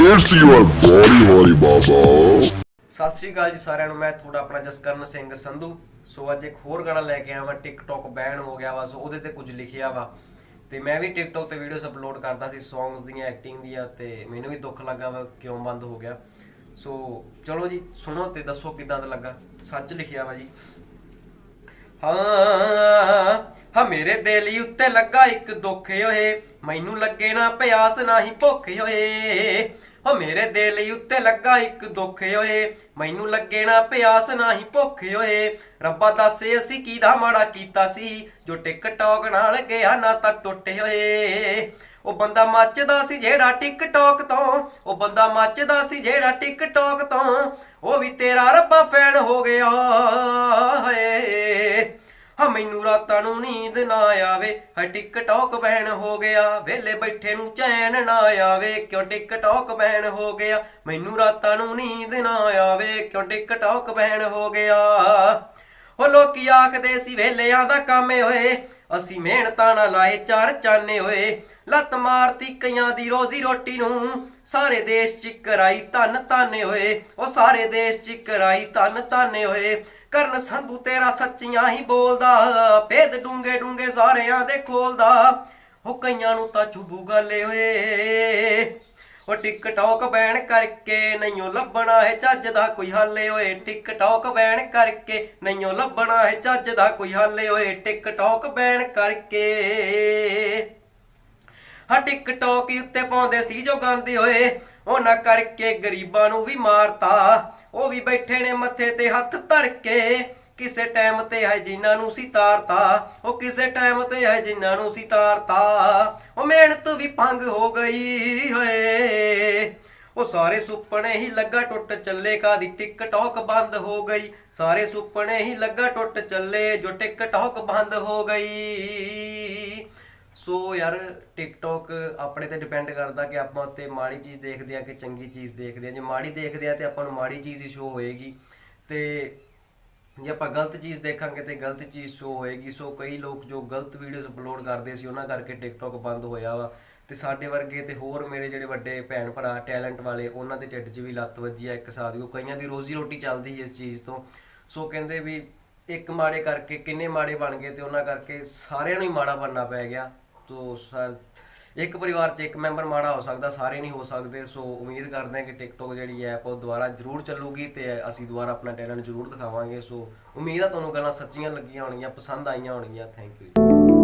It's your body, holy baba. ਸਤਿ ਸ਼੍ਰੀ ਅਕਾਲ ਜੀ ਸਾਰਿਆਂ ਨੂੰ ਮੈਂ ਤੁਹਾਡਾ ਆਪਣਾ ਜਸਕਰਨ ਸਿੰਘ ਸੰਧੂ। ਸੋ ਅੱਜ ਇੱਕ ਹੋਰ ਗਾਣਾ ਲੈ ਕੇ ਆਇਆ ਮੈਂ ਟਿਕਟੌਕ ਬੈਨ ਹੋ ਗਿਆ ਵਾ ਸੋ ਉਹਦੇ ਤੇ ਕੁਝ ਲਿਖਿਆ ਵਾ। ਤੇ ਮੈਂ ਵੀ ਟਿਕਟੌਕ ਤੇ ਵੀਡੀਓਜ਼ ਅਪਲੋਡ ਕਰਦਾ ਸੀ ਸੌਂਗਸ ਦੀਆਂ ਐਕਟਿੰਗ ਦੀਆਂ ਤੇ ਮੈਨੂੰ ਵੀ ਦੁੱਖ ਲੱਗਾ ਵਾ ਕਿਉਂ ਬੰਦ ਹੋ ਗਿਆ। ਸੋ ਚਲੋ ਜੀ ਸੁਣੋ ਤੇ ਦੱਸੋ ਕਿਦਾਂ ਦਾ ਲੱਗਾ। ਸੱਚ ਲਿਖਿਆ ਵਾ ਜੀ। ਹਾਂ ਮੇਰੇ ਦਿਲ ਹੀ ਉੱਤੇ ਲੱਗਾ ਇੱਕ ਦੁੱਖ ਓਏ। ਮੈਨੂੰ ਲੱਗੇ ਨਾ ਪਿਆਸ, ਨਾ ਹੀ ਭੁੱਖ ਓਏ। ਹੋ ਮੇਰੇ ਦਿਲ ਹੀ ਉੱਤੇ ਲੱਗਾ ਇੱਕ ਦੁੱਖ ਓਏ। ਮੈਨੂੰ ਲੱਗੇ ਨਾ ਪਿਆਸ, ਨਾ ਹੀ ਭੁੱਖ ਓਏ। ਰੱਬਾ ਦੱਸ ਅਸੀਂ ਕਿਹਦਾ ਮਾੜਾ ਕੀਤਾ ਸੀ? ਜੋ ਟਿਕਟੌਕ ਨਾਲ ਗਿਆ ਨਾ ਤਾਂ ਟੁੱਟੇ ਓਏ। ਉਹ ਬੰਦਾ ਮੱਚਦਾ ਸੀ ਜਿਹੜਾ ਟਿਕਟੌਕ ਤੋਂ। ਉਹ ਬੰਦਾ ਮੱਚਦਾ ਸੀ ਜਿਹੜਾ ਟਿਕਟੌਕ ਤੋਂ। ਉਹ ਵੀ ਤੇਰਾ ਰੱਬਾ ਫੈਨ ਹੋ ਮੈਨੂੰ ਰਾਤਾਂ ਨੂੰ ਨੀਂਦ ਨਾ ਆਵੇ ਹਾ ਟਿਕਟੌਕ ਬੈਨ ਹੋ ਗਿਆ ਵੇਲੇ ਬੈਠੇ ਨੂੰ ਚੈਨ ਨਾ ਆਵੇ, ਕਿਉਂ ਟਿਕਟੌਕ ਬੈਨ ਹੋ ਗਿਆ? ਮੈਨੂੰ ਰਾਤਾਂ ਨੂੰ ਨੀਂਦ ਨਾ ਆਵੇ, ਕਿਉਂ ਟਿਕਟੌਕ ਬੈਨ ਹੋ ਗਿਆ? ਉਹ ਲੋਕੀ ਆਖਦੇ ਸੀ ਵੇਲਿਆਂ ਦਾ ਕੰਮ ਏ ਹੋਏ ਅਸੀਂ ਮਿਹਨਤਾਂ ਨਾਲ ਲਾਏ ਚਾਰ ਚਾਨੇ ਹੋਏ। ਲੱਤ ਮਾਰਤੀ ਕਈਆਂ ਦੀ ਰੋਜ਼ੀ ਰੋਟੀ ਨੂੰ। ਸਾਰੇ ਦੇਸ਼ ਚ ਕਰਾਈ ਧਨ ਤਾਨੇ ਹੋਏ। ਉਹ ਸਾਰੇ ਦੇਸ਼ ਚ ਕਰਾਈ ਧੰਨ ਤਾਨੇ ਹੋਏ। ਕਰਨ ਸੰਧੂ ਤੇਰਾ ਸੱਚੀਆਂ ਹੀ ਬੋਲਦਾ। ਭੇਦ ਡੂੰਗੇ ਡੂੰਗੇ ਸਾਰਿਆਂ ਦੇ ਖੋਲਦਾ। ਉਹ ਕਈਆਂ ਨੂੰ ਤਾਂ ਚੁਬੂ ਗਾਲੇ ਹੋਏ। ਉਹ ਟਿਕਟੌਕ ਬੈਨ ਕਰਕੇ ਨਹੀਂਓ ਲੱਭਣਾ ਹੈ ਚੱਜ ਦਾ ਕੋਈ ਹਾਲੇ ਓਏ। ਟਿਕਟੌਕ ਬੈਨ ਕਰਕੇ ਨਹੀਂਓ ਲੱਭਣਾ ਹੈ ਚੱਜ ਦਾ ਕੋਈ ਹਾਲੇ ਓਏ। ਟਿਕਟੌਕ ਬੈਨ ਕਰਕੇ ਹਾਂ ਟਿਕਟੌਕ ਹੀ ਉੱਤੇ ਪਾਉਂਦੇ ਸੀ ਜੋ ਗਾਉਂਦੇ ਹੋਏ ਉਹਨਾਂ ਕਰਕੇ ਗਰੀਬਾਂ ਨੂੰ ਵੀ ਮਾਰਤਾ। ਉਹ ਵੀ ਬੈਠੇ ਨੇ ਮੱਥੇ ਤੇ ਹੱਥ ਧਰ ਕੇ। ਕਿਸੇ ਟਾਈਮ ਤੇ ਹੈ ਜਿਨ੍ਹਾਂ ਨੂੰ ਸੀ ਤਾਰਤਾ, ਉਹ ਕਿਸੇ ਟਾਈਮ ਤੇ ਹੈ ਜਿਨ੍ਹਾਂ ਨੂੰ ਸੀ ਤਾਰਤਾ। ਉਹ ਮਿਹਨਤ ਵੀ ਭੰਗ ਹੋ ਗਈ ਹੋਏ। ਉਹ ਸਾਰੇ ਸੁਪਨੇ ਹੀ ਲੱਗਾ ਟੁੱਟ ਚੱਲੇ ਕਾਦੀ ਟਿਕਟੌਕ ਬੰਦ ਹੋ ਗਈ? ਸਾਰੇ ਸੁਪਨੇ ਹੀ ਲੱਗਾ ਟੁੱਟ ਚੱਲੇ, ਜੋ ਟਿਕਟੌਕ ਬੰਦ ਹੋ ਗਈ। ਸੋ ਯਾਰ, ਟਿਕਟੌਕ ਆਪਣੇ ਤੇ ਡਿਪੈਂਡ ਕਰਦਾ ਕਿ ਆਪਾਂ ਉੱਤੇ ਮਾੜੀ ਚੀਜ਼ ਦੇਖਦੇ ਆ ਕਿ ਚੰਗੀ ਚੀਜ਼ ਦੇਖਦੇ ਆ ਜੇ ਮਾੜੀ ਦੇਖਦੇ ਆ ਤੇ ਆਪਾਂ ਨੂੰ ਮਾੜੀ ਚੀਜ਼ ਹੀ ਸ਼ੋ ਹੋਏਗੀ। ਤੇ ਜੇ ਆਪਾਂ ਗਲਤ ਚੀਜ਼ ਦੇਖਾਂਗੇ ਤੇ ਗਲਤ ਚੀਜ਼ ਸ਼ੋ ਹੋਏਗੀ, ਸੋ ਕਈ ਲੋਕ ਜੋ ਗਲਤ ਵੀਡੀਓਜ਼ ਅਪਲੋਡ ਕਰਦੇ ਸੀ, ਉਹਨਾਂ ਕਰਕੇ ਟਿਕਟੌਕ ਬੰਦ ਹੋਇਆ ਵਾ। ਤੇ ਸਾਡੇ ਵਰਗੇ ਤੇ ਹੋਰ ਮੇਰੇ ਜਿਹੜੇ ਵੱਡੇ ਭੈਣ ਭਰਾ ਟੈਲੈਂਟ ਵਾਲੇ, ਉਹਨਾਂ ਦੇ ਢਿੱਡ 'ਚ ਵੀ ਲੱਤ ਵੱਜੀ ਆ, ਇੱਕ ਸਾਥ ਦੀ। ਉਹ ਕਈਆਂ ਦੀ ਰੋਜ਼ੀ ਰੋਟੀ ਚੱਲਦੀ ਸੀ ਇਸ ਚੀਜ਼ ਤੋਂ। ਸੋ ਕਹਿੰਦੇ ਵੀ ਇੱਕ ਮਾੜੇ ਕਰਕੇ ਕਿੰਨੇ ਮਾੜੇ ਬਣ ਗਏ ਤੇ ਉਹਨਾਂ ਕਰਕੇ ਸਾਰਿਆਂ ਨੂੰ ਹੀ ਮਾੜਾ ਬਣਨਾ ਪੈ ਗਿਆ। ਤੋ ਸਾ- ਇੱਕ ਪਰਿਵਾਰ 'ਚ ਇੱਕ ਮੈਂਬਰ ਮਾੜਾ ਹੋ ਸਕਦਾ, ਸਾਰੇ ਨਹੀਂ ਹੋ ਸਕਦੇ, ਸੋ ਉਮੀਦ ਕਰਦੇ ਹਾਂ ਕਿ ਟਿਕਟੋਕ ਜਿਹੜੀ ਐਪ ਉਹ ਦੁਬਾਰਾ ਜ਼ਰੂਰ ਚੱਲੂਗੀ ਤੇ ਅਸੀਂ ਦੁਬਾਰਾ ਆਪਣਾ ਟੈਲੈਂਟ ਜ਼ਰੂਰ ਦਿਖਾਵਾਂਗੇ, ਸੋ ਉਮੀਦ ਆ ਤੁਹਾਨੂੰ ਗੱਲਾਂ ਸੱਚੀਆਂ ਲੱਗੀਆਂ ਹੋਣਗੀਆਂ, ਪਸੰਦ ਆਈਆਂ ਹੋਣਗੀਆਂ ਥੈਂਕ ਯੂ